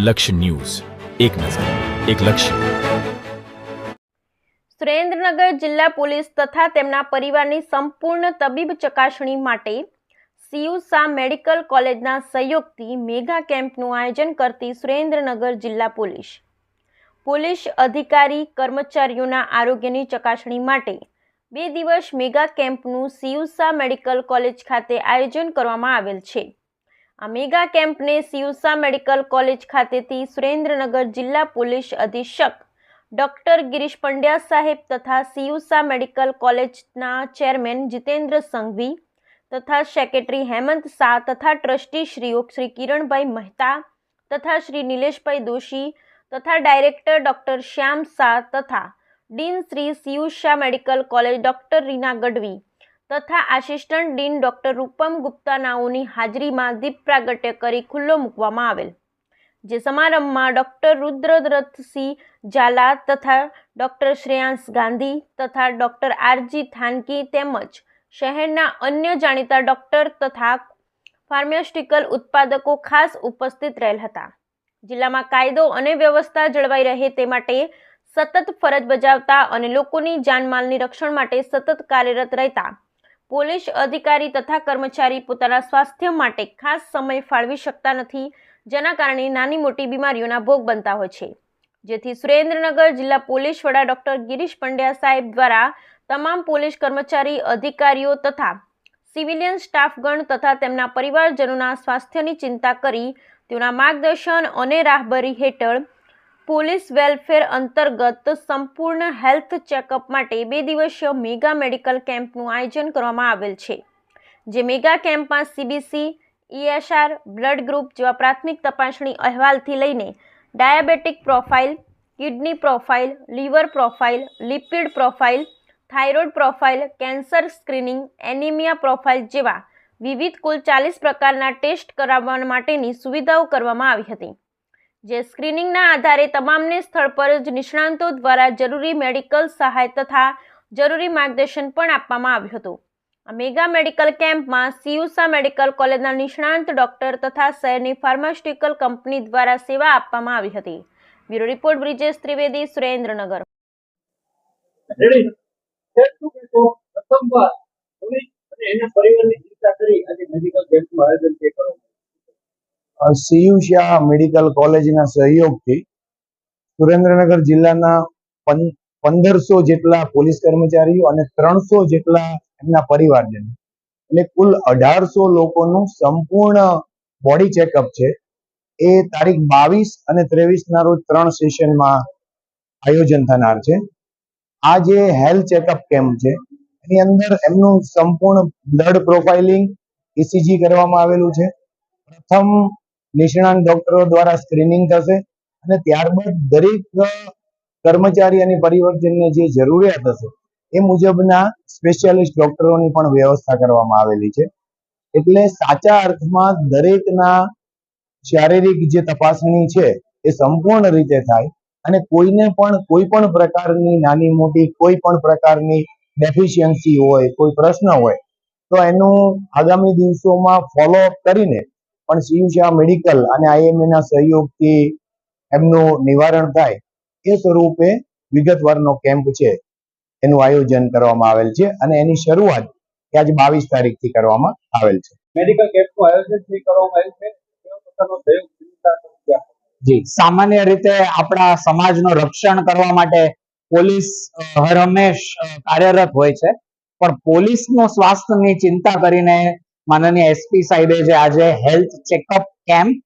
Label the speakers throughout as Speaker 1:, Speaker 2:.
Speaker 1: લક્ષ્ય ન્યૂઝ. એક નજર, એક લક્ષ્ય.
Speaker 2: સુરેન્દ્રનગર જિલ્લા પોલીસ તથા તેમના પરિવારની સંપૂર્ણ તબીબ ચકાસણી માટે સિયુસા મેડિકલ કોલેજના સહયોગથી મેગા કેમ્પનું આયોજન કરતી સુરેન્દ્રનગર જિલ્લા પોલીસ. પોલીસ અધિકારી, કર્મચારીઓના આરોગ્યની ચકાસણી માટે બે દિવસ મેગા કેમ્પનું સિયુસા મેડિકલ કોલેજ ખાતે આયોજન કરવામાં આવેલ છે. આ મેગા કેમ્પને સિયુસા મેડિકલ કોલેજ ખાતેથી સુરેન્દ્રનગર જિલ્લા પોલીસ અધિક્ષક ડોક્ટર ગિરીશ પંડ્યા સાહેબ તથા સિયુસા મેડિકલ કોલેજના ચેરમેન જીતેન્દ્ર સંઘવી તથા સેક્રેટરી હેમંત શાહ તથા ટ્રસ્ટી શ્રીઓ શ્રી કિરણભાઈ મહેતા તથા શ્રી નિલેશભાઈ દોશી તથા ડાયરેક્ટર ડોક્ટર શ્યામ શાહ તથા dean Shri સિયુષા medical college doctor Rina Gadhvi તથા આસિસ્ટન્ટ ડીન ડોક્ટર રૂપમ ગુપ્તાનાઓની હાજરીમાં દીપ પ્રાગટ્ય કરી ખુલ્લો મૂકવામાં આવેલ. જે સમારંભમાં ડૉક્ટર રુદ્રદત્તસિંહ ઝાલા તથા ડૉક્ટર શ્રેયાંશ ગાંધી તથા ડૉક્ટર આરજી થાનકી તેમજ શહેરના અન્ય જાણીતા ડૉક્ટર તથા ફાર્માસ્યુટિકલ ઉત્પાદકો ખાસ ઉપસ્થિત રહેલ હતા. જિલ્લામાં કાયદો અને વ્યવસ્થા જળવાઈ રહે તે માટે સતત ફરજ બજાવતા અને લોકોની જાનમાલની રક્ષણ માટે સતત કાર્યરત રહેતા પોલીસ અધિકારી તથા કર્મચારી પોતાના સ્વાસ્થ્ય માટે ખાસ સમય ફાળવી શકતા નથી, જેના કારણે નાની મોટી બીમારીઓના ભોગ બનતા હોય છે. જેથી સુરેન્દ્રનગર જિલ્લા પોલીસ વડા ડોક્ટર ગિરીશ પંડ્યા સાહેબ દ્વારા તમામ પોલીસ કર્મચારી, અધિકારીઓ તથા સિવિલિયન સ્ટાફગણ તથા તેમના પરિવારજનોના સ્વાસ્થ્યની ચિંતા કરી, તેઓના માર્ગદર્શન અને રાહબરી હેઠળ પોલીસ વેલફેર અંતર્ગત સંપૂર્ણ હેલ્થ ચેકઅપ માટે બે દિવસીય મેગા મેડિકલ કેમ્પનું આયોજન કરવામાં આવેલ છે, જે મેગા કેમ્પમાં સીબીસી ઈએસઆર બ્લડ ગ્રુપ જેવા પ્રાથમિક તપાસણી અહેવાલથી લઈને diabetic profile, kidney profile, liver profile, lipid profile, thyroid profile, cancer screening, anaemia profile જેવા વિવિધ કુલ ચાલીસ પ્રકારના ટેસ્ટ કરાવવા માટેની સુવિધાઓ કરવામાં આવી હતી. જે સ્ક્રીનિંગના આધારે તમામને સ્થળ પર જ નિષ્ણાંતો દ્વારા જરૂરી મેડિકલ સહાય તથા જરૂરી માર્ગદર્શન પણ આપવામાં આવ્યું હતું. આ મેગા મેડિકલ કેમ્પમાં સીયુસા મેડિકલ કોલેજના નિષ્ણાંત ડોક્ટર તથા શહેરની ફાર્માસ્યુટિકલ કંપની દ્વારા સેવા આપવામાં આવી હતી. Bureau report, Brijesh Trivedi, Surendranagar.
Speaker 3: અને એના પરિવારની ચિંતા કરી આજે મેડિકલ કેમ્પનું આયોજન તે કરો?
Speaker 4: સીયુષા મેડિકલ કોલેજના સહયોગથી સુરેન્દ્રનગર જિલ્લાના પંદરસો જેટલા પોલીસ કર્મચારીઓ અને ત્રણસો જેટલા એમના પરિવારજનો. એટલે કુલ અઢારસો લોકોનું સંપૂર્ણ બોડી ચેકઅપ છે. એ તારીખ બાવીસ અને ત્રેવીસ ના રોજ ત્રણ સેશનમાં આયોજન થનાર છે. આ જે હેલ્થ ચેકઅપ કેમ્પ છે, એની અંદર એમનું સંપૂર્ણ બ્લડ પ્રોફાઇલિંગ, ઇસીજી કરવામાં આવેલું છે. પ્રથમ નિષ્ણાંત ડોક્ટરો દ્વારા સ્ક્રીનિંગ થશે અને ત્યારબાદ દરેક કર્મચારી અને પરિવર્તનને જે જરૂરિયાત હશે એ મુજબના સ્પેશિયાલિસ્ટ ડોક્ટરોની પણ વ્યવસ્થા કરવામાં આવેલી છે. એટલે સાચા અર્થમાં દરેકના શારીરિક જે તપાસણી છે એ સંપૂર્ણ રીતે થાય અને કોઈને પણ કોઈ પણ પ્રકારની નાની મોટી કોઈ પણ પ્રકારની ડેફિશિયન્સી હોય, કોઈ પ્રશ્ન હોય, તો એનું આગામી દિવસોમાં ફોલોઅપ કરીને પણ સીયુષા મેડિકલ અને આઈએમએ ના સહયોગથી એમનું નિવારણ થાય એ સ્વરૂપે વિગતવારનો કેમ્પ છે. એનું આયોજન કરવામાં આવેલ છે અને એની શરૂઆત આજે બાવીસ તારીખથી કરવામાં આવેલ છે.
Speaker 3: મેડિકલ કેમ્પનું આયોજન કરવામાં આવ્યું છે
Speaker 5: જી. સામાન્ય રીતે આપણા સમાજનું રક્ષણ કરવા માટે પોલીસ હર હંમેશ કાર્યરત હોય છે. પણ પોલીસનું સ્વાસ્થ્યની ચિંતા કરીને માનનીય એસપી સાહેબે જે આજે હેલ્થ ચેકઅપ કેમ્પ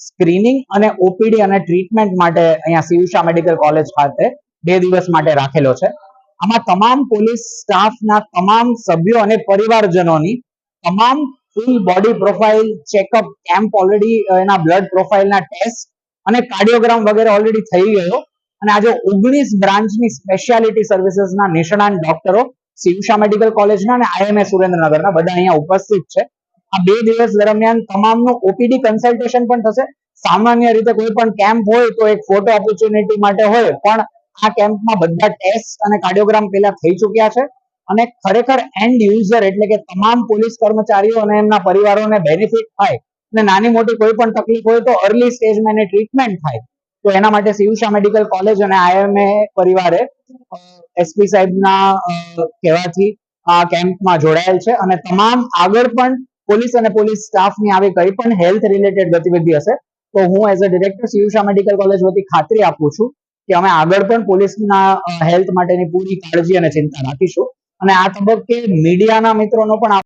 Speaker 5: સ્ક્રીનિંગ અને ઓપીડી અને ટ્રીટમેન્ટ માટે અહીંયા સિયુષા મેડિકલ કોલેજ ખાતે બે દિવસ માટે રાખેલો છે. આમાં તમામ પોલીસ સ્ટાફના તમામ સભ્યો અને પરિવારજનોની તમામ full body profile checkup camp already એના બ્લડ પ્રોફાઇલના ટેસ્ટ અને કાર્ડિયોગ્રામ વગેરે ઓલરેડી થઈ ગયો. અને આજે ઓગણીસ બ્રાન્ચની સ્પેશિયાલિટી સર્વિસીસના નિષ્ણાંત ડોક્ટરો શિવશા મેડિકલ કોલેજના અને આઈએમએ સુરેન્દ્રનગરના બધા અહીંયા ઉપસ્થિત છે. આ બે દિવસ દરમિયાન તમામનું ઓપીડી કન્સલ્ટેશન પણ થશે. સામાન્ય રીતે કોઈ પણ કેમ્પ હોય તો એક ફોટો ઓપોર્ચ્યુનિટી માટે હોય, પણ આ કેમ્પમાં બધા ટેસ્ટ અને કાર્ડિયોગ્રામ પહેલા થઈ ચૂક્યા છે અને ખરેખર એન્ડ યુઝર એટલે કે તમામ પોલીસ કર્મચારીઓ અને એમના પરિવારોને બેનિફિટ થાય અને નાની મોટી કોઈ પણ તકલીફ હોય તો અર્લી સ્ટેજમાં એની ટ્રીટમેન્ટ થાય. તો એના માટે શિવશા મેડિકલ કોલેજ અને આઈએમએ પરિવારે એસપી સાહેબના કહેવાથી આ કેમ્પમાં જોડાયેલ છે અને તમામ આગળ પણ પોલીસ અને પોલીસ સ્ટાફની આવી કઈ પણ હેલ્થ રિલેટેડ ગતિવિધિ હશે, તો હું as a director શિયુષા medical college વતી ખાતરી આપું છું કે અમે આગળ પણ પોલીસના હેલ્થ માટેની પૂરી કાળજી અને ચિંતા રાખીશું. અને આ તબક્કે મીડિયાના મિત્રોનો પણ